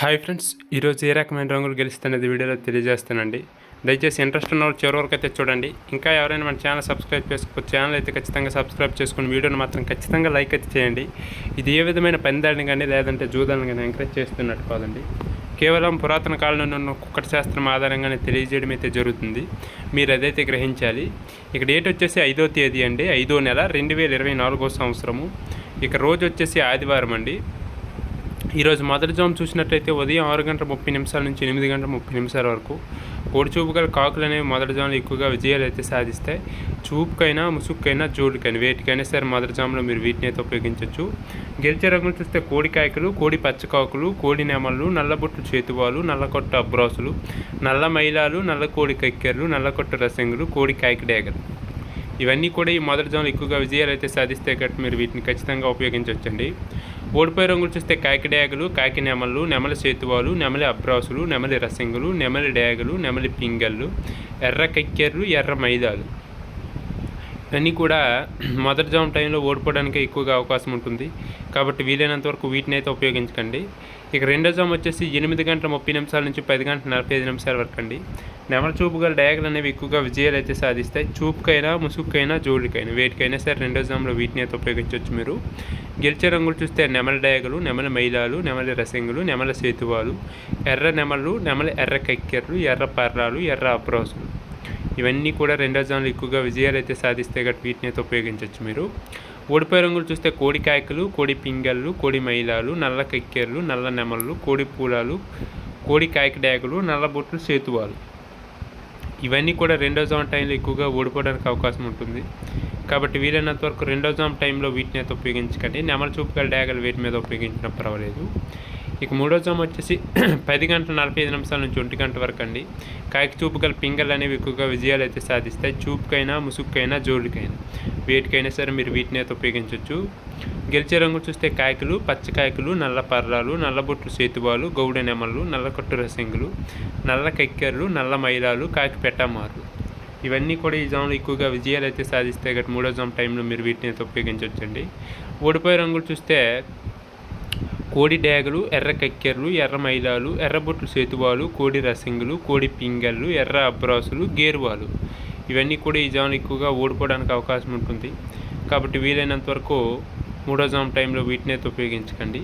Hi friends ఈరోజు ఏ రకమైన రంగులు గెలుస్తున్నది వీడియోలో తెలియజేస్తానండి. దయచేసి ఇంట్రెస్ట్ ఉన్న వాళ్ళు చివరి వరకు అయితే చూడండి. ఇంకా ఎవరైనా మన ఛానల్ సబ్స్క్రైబ్ చేసుకోవచ్చు ఛానల్ అయితే ఖచ్చితంగా సబ్స్క్రైబ్ చేసుకుని వీడియోని మాత్రం ఖచ్చితంగా లైక్ అయితే చేయండి. ఇది ఏ విధమైన పందాడిని కానీ లేదంటే జూదాలను కానీ ఎంకరేజ్ చేస్తున్నట్టు కాదండి. కేవలం పురాతన కాలం నుండి ఉన్న కుక్కటి శాస్త్రం ఆధారంగానే తెలియజేయడం అయితే జరుగుతుంది. మీరు అదైతే గ్రహించాలి ఇక డేట్ వచ్చేసి ఐదో తేదీ అండి. ఐదో నెల రెండు వేల ఇరవై నాలుగో సంవత్సరము. ఇక రోజు వచ్చేసి ఆదివారం అండి. ఈరోజు మొదటి జామ్ చూసినట్లయితే ఉదయం ఆరు గంటల ముప్పై నిమిషాల నుంచి ఎనిమిది గంటల ముప్పై నిమిషాల వరకు కోడి చూపు గల కాకులు అనేవి మొదటి జాములు ఎక్కువగా విజయాలు అయితే సాధిస్తాయి. చూపుకైనా ముసుక్కైనా జోడుకైనా వేటికైనా సరే మొదటి జాములో మీరు వీటిని అయితే ఉపయోగించవచ్చు గెలిచే రంగులు చూస్తే కోడి కాయకులు కోడి పచ్చకాకులు కోడి నెమళ్ళు నల్లబొట్టు చేతువాలు నల్లకొట్ట అబ్రాసులు నల్ల మైలాలు నల్ల కోడి కక్కెర్లు నల్లకొట్ట రసంగులు కోడి కాయకడేగలు ఇవన్నీ కూడా ఈ మొదటి జాములు ఎక్కువగా విజయాలు అయితే సాధిస్తే కాబట్టి మీరు వీటిని ఖచ్చితంగా ఉపయోగించవచ్చండి ఓడిపోయే రంగులు చూస్తే కాకి డయాగులు కాకి నెమలు నెమలి సేతువాలు నెమలి అబ్రాసులు నెమలి రసింగులు నెమలి డయాగులు నెమలి పింగళ్ళు ఎర్ర కక్కెర్లు ఎర్ర మైదాలు. ఇవన్నీ కూడా మొదటి జామ్ టైంలో ఓడిపోవడానికి ఎక్కువగా అవకాశం ఉంటుంది. కాబట్టి వీలైనంత వరకు వీటిని అయితే ఉపయోగించకండి. ఇక రెండో జామ్ వచ్చేసి ఎనిమిది గంటల ముప్పై నిమిషాల నుంచి పది గంటల నలభై ఐదు నిమిషాల వరకు అండి. నెమల చూపు గల డయాగ్రల్ అనేవి ఎక్కువగా విజయాలు అయితే సాధిస్తాయి. చూపుకైనా ముసుగుకైనా జోడికైనా వేటికైనా సరే రెండో జామ్లో వీటిని అయితే ఉపయోగించవచ్చు మీరు. గెలిచే రంగులు చూస్తే నెమల డయాగలు నెమల మైలాలు నెమల రసంగులు నెమల సేతువాలు ఎర్ర నెమలు నెమల ఎర్ర కక్కెర్లు ఎర్ర పర్రాలు ఎర్ర అప్రోసులు. ఇవన్నీ కూడా రెండో జామ్లో ఎక్కువగా విజయాలు అయితే సాధిస్తే గట్టి వీటిని అయితే ఉపయోగించవచ్చు మీరు. ఓడిపోయే రంగులు చూస్తే కోడి కాయకులు కోడి పింగళ్ళు కోడి మైలాలు నల్ల కక్కెర్లు నల్ల నెమళ్ళు కోడి పూలాలు కోడి కాయక డ్యాగులు నల్ల బొట్లు సేతువాలు. ఇవన్నీ కూడా రెండో జామ్ టైంలో ఎక్కువగా ఓడిపోవడానికి అవకాశం ఉంటుంది. కాబట్టి వీలైనంత వరకు రెండో జామ్ టైంలో వీటిని అయితే ఉపయోగించకండి. నెమల చూపుగల డ్యాగలు వీటి మీద ఉపయోగించిన పర్వాలేదు. ఇక మూడో జామ్ వచ్చేసి పది గంటల నలభై ఐదు నిమిషాల నుంచి ఒంటి గంట వరకు అండి. కాయకి చూపుగల పింగళ్ళు అనేవి ఎక్కువగా విజయాలు అయితే సాధిస్తాయి. చూపుకైనా ముసుగుకైనా జోడుకైనా వేటికైనా సరే మీరు వీటిని అయితే ఉపయోగించవచ్చు. గెలిచే రంగు చూస్తే కాయకులు పచ్చకాయకులు నల్ల పర్రాలు నల్లబొట్లు సేతువాలు గౌడ నెమళ్ళు నల్లకొట్టు రసింగులు నల్ల కక్కెర్లు నల్ల మైలాలు కాకి పెట్టమారు ఇవన్నీ కూడా ఈ జామ్లో ఎక్కువగా విజయాలు అయితే సాధిస్తే గట్ మూడో జామ్ టైంలో మీరు వీటిని అయితే ఉపయోగించవచ్చండి. ఓడిపోయే రంగులు చూస్తే కోడి డేగలు ఎర్ర కక్కెర్లు ఎర్ర మైలాలు ఎర్రబొట్లు సేతువాలు కోడి రసింగులు కోడి పింగళ్ళు ఎర్ర అబ్రాసులు గేరువాలు. ఇవన్నీ కూడా ఈ జోన్ ఎక్కువగా ఓడిపోవడానికి అవకాశం ఉంటుంది. కాబట్టి వీలైనంత వరకు మూడో జామ్ టైంలో వీటిని అయితే ఉపయోగించకండి.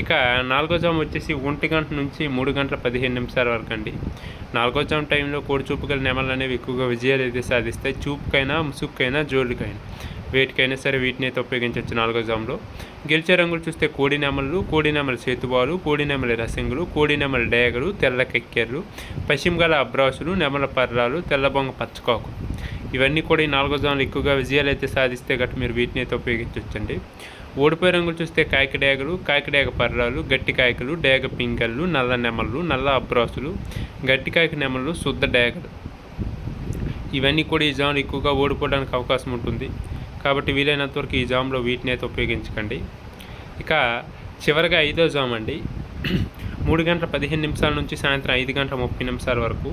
ఇక నాలుగో జామ్ వచ్చేసి ఒంటి గంట నుంచి మూడు గంటల పదిహేను నిమిషాల వరకు అండి. నాలుగో జామ్ టైంలో కోడి చూపుగల నెమలు అనేవి ఎక్కువగా విజయాలు అయితే సాధిస్తాయి. చూపుకైనా ముసుగుకైనా జోళ్ళకైనా. వేటికైనా సరే వీటిని అయితే ఉపయోగించవచ్చు నాలుగో జామ్లో. గెలిచే రంగులు చూస్తే కోడి నెమలు కోడి నెమల సేతువాలు కోడి నెమల రసింగులు కోడి నెమల డేగలు తెల్ల కెక్కెర్లు పశ్చిమగల అబ్రాసులు నెమల పర్రాలు తెల్లబొంగ పచ్చకాకు. ఇవన్నీ కూడా ఈ నాలుగో జామ్లు ఎక్కువగా విజయాలు అయితే సాధిస్తే గట్ట మీరు వీటిని అయితే ఉపయోగించవచ్చండి. ఓడిపోయే రంగులు చూస్తే కాయక డేగలు కాయకడేగ పర్రాలు గట్టి కాయకలు డేగ పింగళ్ళు నల్ల నెమళ్ళు నల్ల అబ్రాసులు గట్టి కాయక నెమళ్ళు శుద్ధ డేగలు. ఇవన్నీ కూడా ఈ జామ్లు ఎక్కువగా ఓడిపోవడానికి అవకాశం ఉంటుంది. కాబట్టి వీలైనంత వరకు ఈ జామ్లో వీటిని అయితే ఉపయోగించకండి. ఇక చివరిగా ఐదో జామ్ అండి. మూడు గంటల పదిహేను నిమిషాల నుంచి సాయంత్రం ఐదు గంటల ముప్పై నిమిషాల వరకు.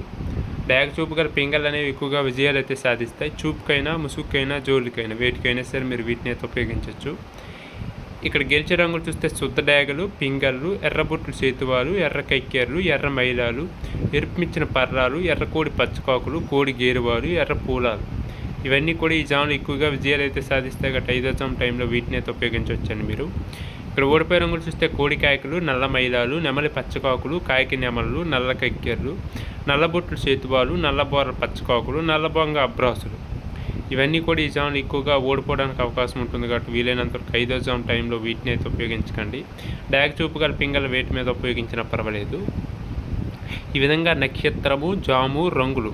డ్యాగ్ చూపు గల పింగళ్ళు అనేవి ఎక్కువగా విజయాలు అయితే సాధిస్తాయి. చూపుకైనా ముసుగుకైనా జోలికైనా వేటికైనా సరే మీరు వీటిని అయితే ఉపయోగించవచ్చు ఇక్కడ గెలిచే రంగులు చూస్తే శుద్ధ డయాగలు పింగళ్ళు ఎర్రబొట్లు సేతువాలు ఎర్ర కైక్కేర్లు ఎర్ర మైలాలు ఎరుపుమిచ్చిన పర్రాలు ఎర్ర కోడి పచ్చకాకులు కోడి గేరువాలు ఎర్ర పూలాలు. ఇవన్నీ కూడా ఈ జాములు ఎక్కువగా విజయాలు అయితే సాధిస్తే గట్ట ఐదో జామ్ టైంలో వీటిని అయితే ఉపయోగించవచ్చండి మీరు. ఇక్కడ ఓడిపోయే రంగులు చూస్తే కోడికాయకులు నల్ల మైదాలు నెమలి పచ్చకాకులు కాయకి నెమలు నల్ల కక్కెర్లు నల్లబొట్లు సేతువాలు నల్లబోర పచ్చకాకులు నల్లబొంగ అబ్రాసులు. ఇవన్నీ కూడా ఈ జాములు ఎక్కువగా ఓడిపోవడానికి అవకాశం ఉంటుంది కాబట్టి వీలైనంత వరకు ఐదో జామ్ టైంలో వీటిని అయితే ఉపయోగించకండి. డాగ్ చూపు గల పింగళ వేటి మీద ఉపయోగించినా పర్వాలేదు. ఈ విధంగా నక్షత్రము జాము రంగులు